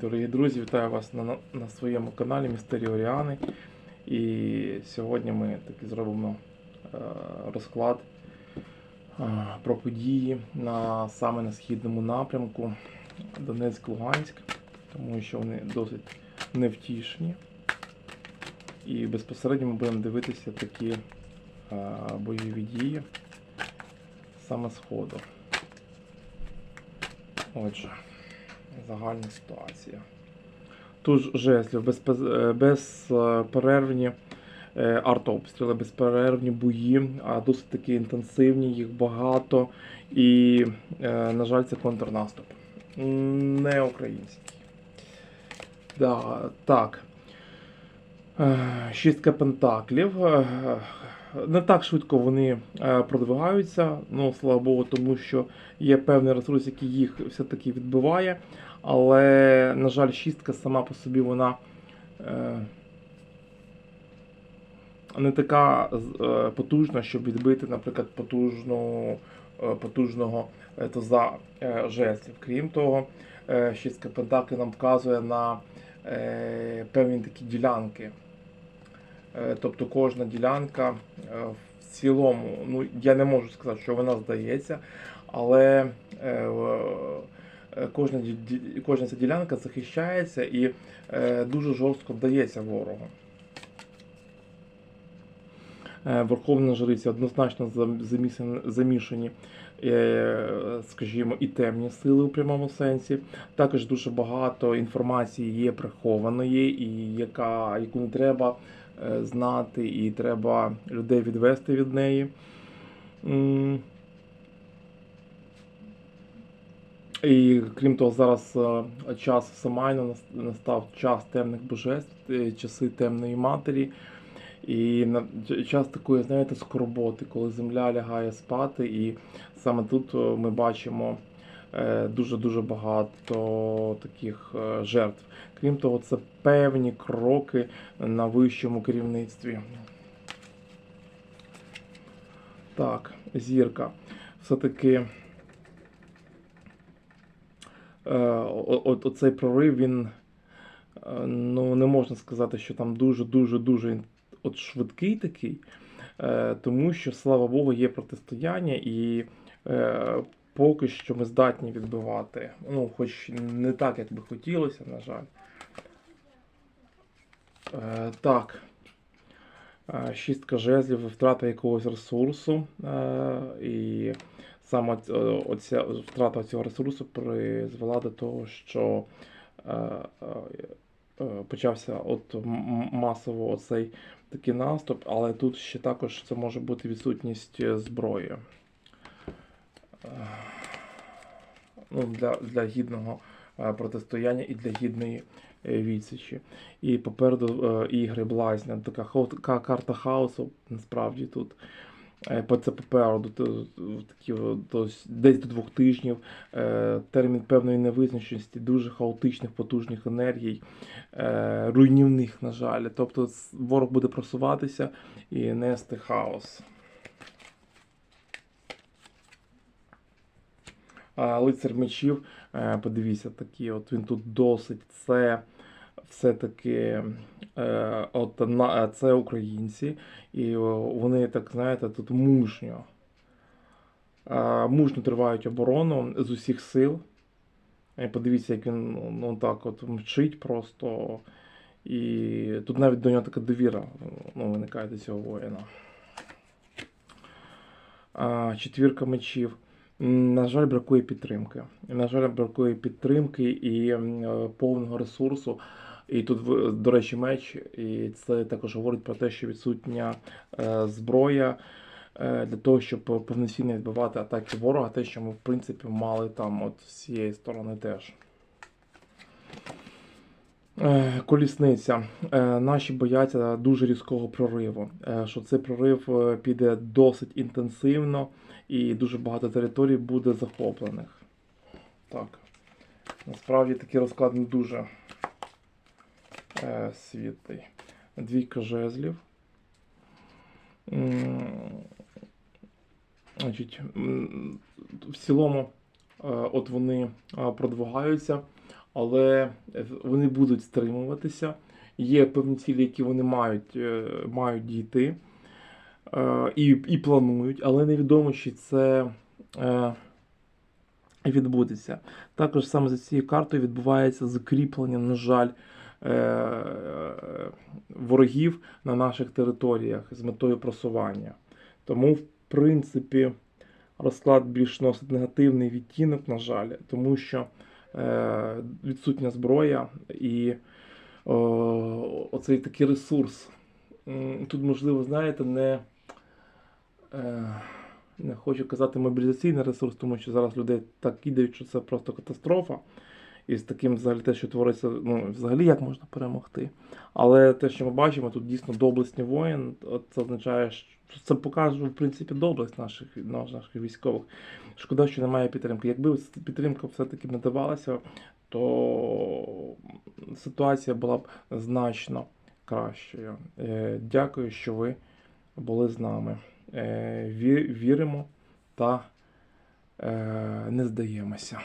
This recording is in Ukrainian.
Дорогі друзі, вітаю вас на, на своєму каналі Містеріо Оріани. І сьогодні ми таки зробимо е, розклад е, про події на, саме на східному напрямку Донецьк-Луганськ, тому що вони досить невтішні. І безпосередньо ми будемо дивитися такі е, бойові дії саме Сходу. Отже загальна ситуація. Тут ж жеслів, е, безперервні е, артобстріли, безперервні бої, а досить таки інтенсивні, їх багато. І, е, на жаль, це контрнаступ. Не український. Да, так. Шістка пентаклів. Не так швидко вони е, продвигаються, ну слава Богу, тому що є певний ресурс, який їх все-таки відбиває. Але, на жаль, шістка сама по собі вона е, не така е, потужна, щоб відбити, наприклад, потужну, потужного туза е, жезлів. Крім того, шістка пентаклів нам вказує на певні такі ділянки. Тобто кожна ділянка в цілому, ну я не можу сказати, що вона здається, але е, е, кожна, кожна ця ділянка захищається і е, дуже жорстко вдається ворогу. Е, Верховна жриця однозначно замішані, е, скажімо, і темні сили у прямому сенсі. Також дуже багато інформації є прихованої, і яка, яку не треба е, знати, і треба людей відвести від неї. І крім того, зараз е, час Самайна настав час темних божеств, е, часи темної матері. І час такої, знаєте, скорботи, коли земля лягає спати, і саме тут е, ми бачимо е, дуже-дуже багато таких е, жертв. Крім того, це певні кроки на вищому керівництві. Так, зірка. Все-таки е, оцей прорив, він е, ну, не можна сказати, що там дуже-дуже-дуже швидкий такий, тому що, слава Богу, є протистояння і поки що ми здатні відбивати. Ну, хоч не так, як би хотілося, на жаль. Е, так. Е, Шістка жезлів, втрата якогось ресурсу. Е, і саме е, оця втрата цього ресурсу призвела до того, що почався от масово оцей такий наступ, але тут ще також це може бути відсутність зброї. Е, Ну, для, для гідного е, протистояння і для гідної е, відсічі. І попереду е, ігри блазня. Така, карта хаосу насправді тут. Це попереду такі, десь до двох тижнів. Термін певної невизначеності, дуже хаотичних, потужних енергій, руйнівних, на жаль. Тобто ворог буде просуватися і нести хаос. Лицар мечів, е, подивіться, такі, от він тут досить. Це все-таки е, от, це українці, і вони, так знаєте, тут мужньо. Е, мужньо тривають оборону з усіх сил. Подивіться, як він ну, ну, так от мчить просто. І тут навіть до нього така довіра ну, виникає до цього воїна. Четвірка мечів. На жаль, бракує підтримки. На жаль, бракує підтримки і е, повного ресурсу. І тут, до речі, меч, і це також говорить про те, що відсутня е, зброя е, для того, щоб повноцінно відбивати атаки ворога, те, що ми, в принципі, мали там от з цієї сторони теж. Е, Колісниця. Е, Наші бояться дуже різкого прориву. Е, Що цей прорив піде досить інтенсивно і дуже багато територій буде захоплених. Так. Насправді такий розклад не дуже світлий. Двійка жезлів. Значить, в цілому, от вони продвигаються, але вони будуть стримуватися. Є певні цілі, які вони мають, е, мають дійти е, і, і планують, але невідомо, чи це е, відбудеться. Також саме за цією картою відбувається закріплення, на жаль, ворогів на наших територіях з метою просування. Тому, в принципі, розклад більш носить негативний відтінок, на жаль, тому що відсутня зброя і оцей такий ресурс. Тут, можливо, знаєте, не, е, не хочу казати мобілізаційний ресурс, тому що зараз людей так кидають, що це просто катастрофа. І з таким взагалі те, що твориться, ну, взагалі як можна перемогти. Але те, що ми бачимо, тут дійсно доблесний воїн, це означає, що це показує, в принципі, доблесть наших, наших військових. Шкода, що немає підтримки. Якби підтримка все-таки надавалася, то ситуація була б значно кращою. Е, Дякую, що ви були з нами. Е, Віримо та е, не здаємося.